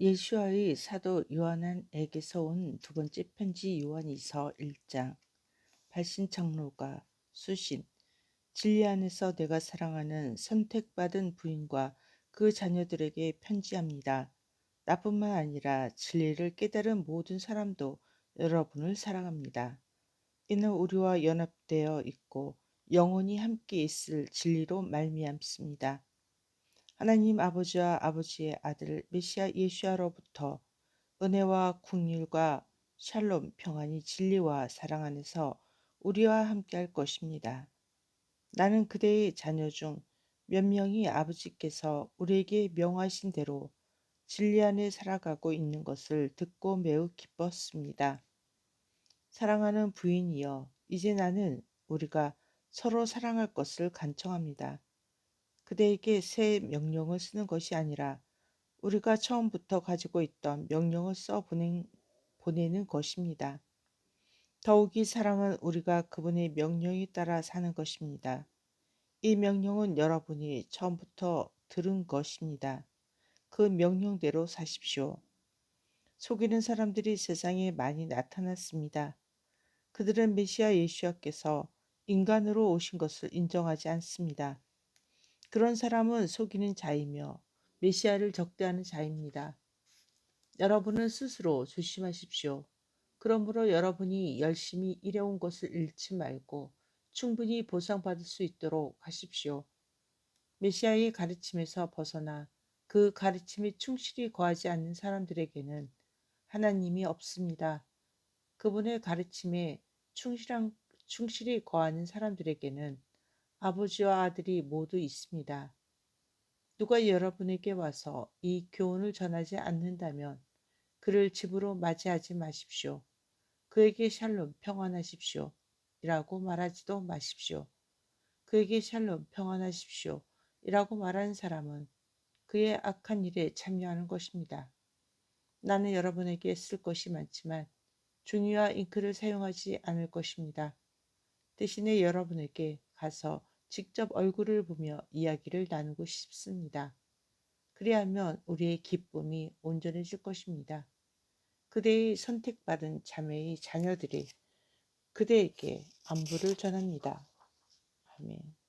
예수와의 사도 요한에게서 온 두 번째 편지 요한이서 1장 발신장로가 수신 진리 안에서 내가 사랑하는 선택받은 부인과 그 자녀들에게 편지합니다. 나뿐만 아니라 진리를 깨달은 모든 사람도 여러분을 사랑합니다. 이는 우리와 연합되어 있고 영원히 함께 있을 진리로 말미암습니다. 하나님 아버지와 아버지의 아들 메시아 예수야로부터 은혜와 국률과 샬롬 평안이 진리와 사랑 안에서 우리와 함께 할 것입니다. 나는 그대의 자녀 중 몇 명이 아버지께서 우리에게 명하신 대로 진리 안에 살아가고 있는 것을 듣고 매우 기뻤습니다. 사랑하는 부인이여, 이제 나는 우리가 서로 사랑할 것을 간청합니다. 그대에게 새 명령을 쓰는 것이 아니라 우리가 처음부터 가지고 있던 명령을 써 보내는 것입니다. 더욱이 사랑은 우리가 그분의 명령에 따라 사는 것입니다. 이 명령은 여러분이 처음부터 들은 것입니다. 그 명령대로 사십시오. 속이는 사람들이 세상에 많이 나타났습니다. 그들은 메시아 예수와께서 인간으로 오신 것을 인정하지 않습니다. 그런 사람은 속이는 자이며 메시아를 적대하는 자입니다. 여러분은 스스로 조심하십시오. 그러므로 여러분이 열심히 일해온 것을 잃지 말고 충분히 보상받을 수 있도록 하십시오. 메시아의 가르침에서 벗어나 그 가르침에 충실히 거하지 않는 사람들에게는 하나님이 없습니다. 그분의 가르침에 충실한, 충실히 거하는 사람들에게는 아버지와 아들이 모두 있습니다. 누가 여러분에게 와서 이 교훈을 전하지 않는다면 그를 집으로 맞이하지 마십시오. 그에게 샬롬 평안하십시오. 이라고 말하지도 마십시오. 그에게 샬롬 평안하십시오. 이라고 말하는 사람은 그의 악한 일에 참여하는 것입니다. 나는 여러분에게 쓸 것이 많지만 종이와 잉크를 사용하지 않을 것입니다. 대신에 여러분에게 가서 직접 얼굴을 보며 이야기를 나누고 싶습니다. 그리하면 우리의 기쁨이 온전해질 것입니다. 그대의 선택받은 자매의 자녀들이 그대에게 안부를 전합니다. 아멘.